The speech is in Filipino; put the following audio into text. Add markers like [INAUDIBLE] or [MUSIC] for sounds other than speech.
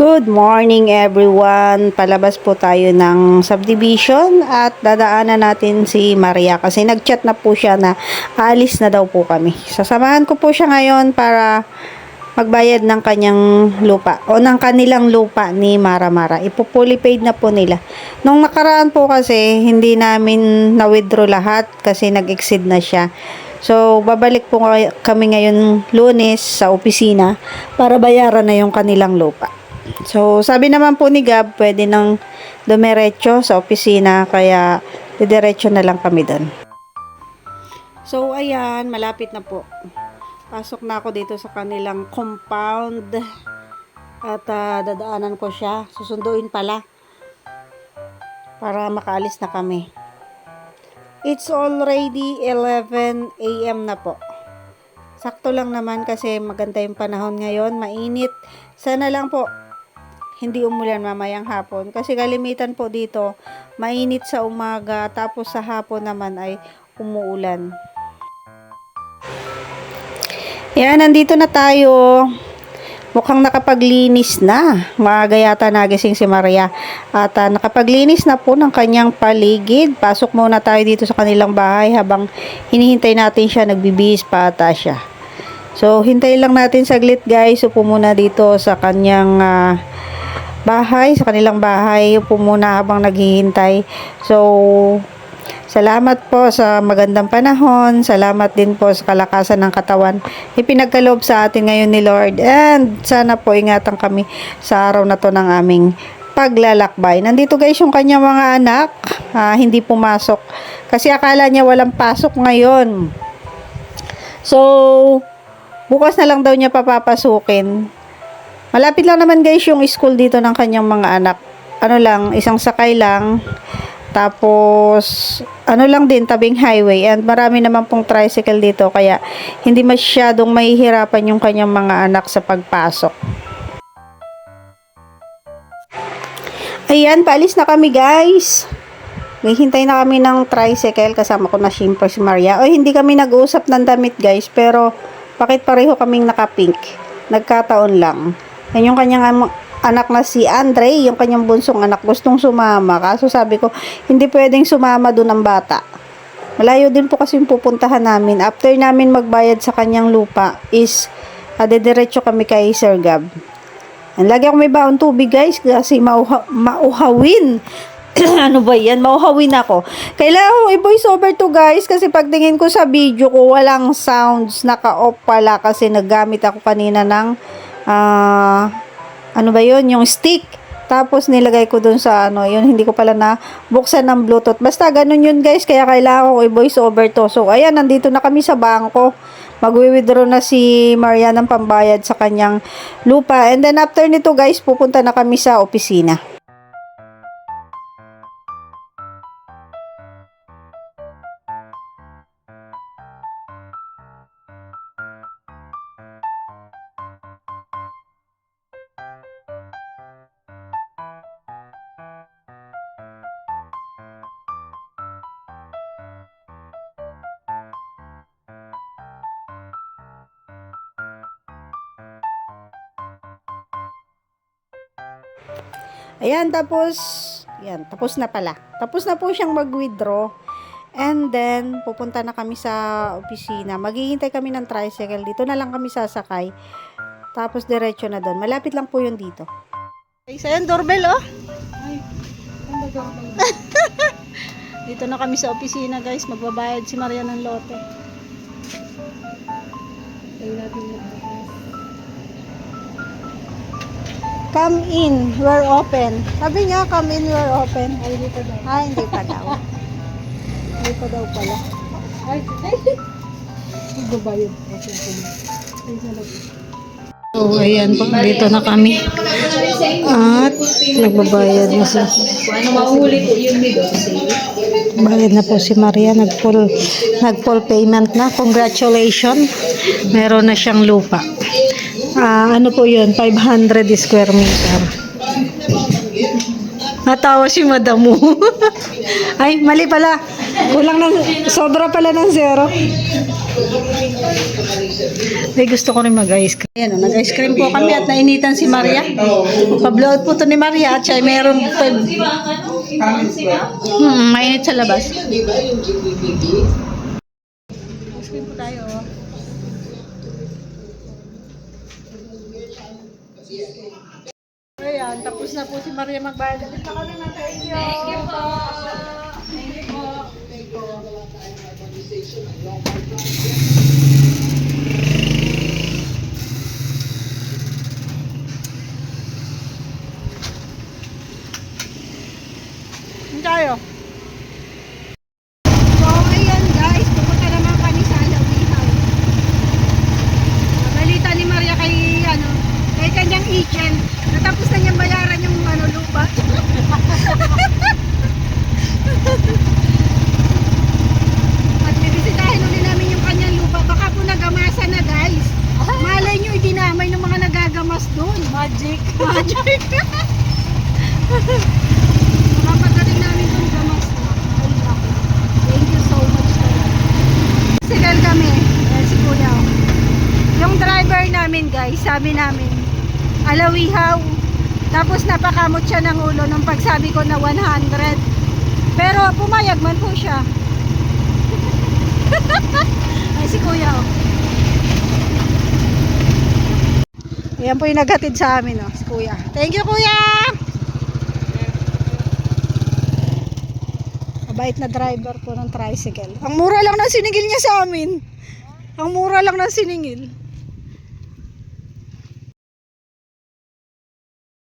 Good morning everyone. Palabas po tayo ng subdivision at dadaanan natin si Maria kasi nagchat na po siya na alis na daw po kami. Sasamahan ko po siya ngayon para magbayad ng kanyang lupa o ng kanilang lupa ni Mara Mara. Ipupuli paid na po nila. Nung nakaraan po kasi hindi namin na-withdraw lahat kasi nag-exceed na siya. So, babalik po kami ngayon lunes sa opisina para bayaran na yung kanilang lupa. So, sabi naman po ni Gab, pwede nang dumiretso sa opisina, kaya didiretso na lang kami doon. So, ayan, malapit na po. Pasok na ako dito sa kanilang compound at ah, dadaanan ko siya. Susunduin pala para makaalis na kami. It's already 11 a.m. na po. Sakto lang naman kasi maganda yung panahon ngayon, mainit. Sana lang po hindi umulan mamayang hapon kasi kalimitan po dito mainit sa umaga tapos sa hapon naman ay umuulan. Yan, nandito na tayo. Mukhang nakapaglinis na. Maaga yata nagising si Maria. At ah, nakapaglinis na po ng kanyang paligid. Pasok muna tayo dito sa kanilang bahay habang hinihintay natin siya. Nagbibihis pa ata siya. So, hintay lang natin saglit guys. Upo muna dito sa kanyang ah, bahay, sa kanilang bahay. Upo muna habang naghihintay. So, Salamat po sa magandang panahon. Salamat din po sa kalakasan ng katawan. Ipinagkaloob sa atin ngayon ni Lord. And sana po ingatan kami sa araw na to ng aming paglalakbay. Nandito guys yung kanyang mga anak. ah, hindi pumasok. Kasi akala niya walang pasok ngayon. So, bukas na lang daw niya papapasukin. Malapit lang naman guys yung school dito ng kanyang mga anak. Ano lang, isang sakay lang. Tapos, ano lang din, tabing highway. And marami naman pong tricycle dito. Kaya, hindi masyadong mahihirapan yung kanyang mga anak sa pagpasok. Ayan, paalis na kami guys. Hintay na kami ng tricycle. Kasama ko na siyempre si Maria. O, hindi kami nag-usap ng damit guys. Pero, bakit pareho kaming naka-pink? Nagkataon lang. Yan yung kanyang anak na si Andre, yung kanyang bunsong anak, gustong sumama. Kaso sabi ko, hindi pwedeng sumama doon ang bata. Malayo din po kasi yung pupuntahan namin. After namin magbayad sa kanyang lupa is uh, dediretso kami kay Sir Gab. And lagi ako may baon tubig guys kasi mauha, mauhawin. [CLEARS THROAT] ano ba yan? Mauhawin ako. Kailangan ko i-voice over to guys kasi pagtingin ko sa video ko walang sounds. Naka-off pala kasi naggamit ako kanina ng ah ano ba yun? Yung stick. Tapos nilagay ko dun sa ano, yun hindi ko pala na buksan ng bluetooth. Basta ganun yun guys, kaya kailangan ko i-voice over to. So ayan, nandito na kami sa bangko. Magwi-withdraw na si Maria ng pambayad sa kanyang lupa. And then after nito guys, pupunta na kami sa opisina. Ayan, tapos, yan, tapos na pala. Tapos na po siyang mag-withdraw. And then, pupunta na kami sa opisina. Maghihintay kami ng tricycle. Dito na lang kami sasakay. Tapos, diretso na doon. Malapit lang po yun dito. Isa yan, doorbell, oh. [LAUGHS] dito na kami sa opisina, guys. Magbabayad si Maria ng lote. Come in, we're open. Sabi niya, come in, we're open. Ay, hindi pa daw. Ah, hindi pa daw. [LAUGHS] hindi pa daw pala. Ay, ay. Magbabayad. Okay, So, ayan po, dito na kami. At, nagbabayad na si, Ano mahuli po yung bayad na po si Maria, nag-full, nag-full payment na. Congratulations. Meron na siyang lupa. Ah, ano po yun? 500 square meter. Natawa si madam mo. [LAUGHS] Ay, mali pala. Kulang ng, sobra pala ng zero. May gusto ko rin mag-ice cream. Ayan, oh, nag-ice cream po kami at nainitan si Maria. Pa-blowout po to ni Maria at siya ay meron pa. Hmm, mainit sa labas. Ice cream po tayo. oh. Ayan, tapos na po si Maria magbayad. Tapos na kami ng thank you. Thank you po. Thank you po. Thank you. Tayo. So, ayan guys, pupunta naman kami sa Alawihaw. Balita ni Maria kay, ano, kay kanyang agent. Natapos na niyang bayaran yung ano, lupa. At bibisitahin ulit namin yung kanyang lupa. Baka po nagamasa na guys. Malay nyo, idinamay ng mga nagagamas doon. Magic. Mapagaling namin doon gamas na. Ay, naku. Thank you so much. Sigal kami. Oh. Yung driver namin guys, sabi namin, alawihaw. Tapos napakamot siya ng ulo nung pagsabi ko na 100. Pero pumayag man po siya. [LAUGHS] Ay si Kuya. Oh. Ayan po yung naghatid sa amin, oh, si Kuya. Thank you, Kuya! Mabait na driver po ng tricycle. Ang mura lang ng siningil niya sa amin. Ang mura lang ng siningil.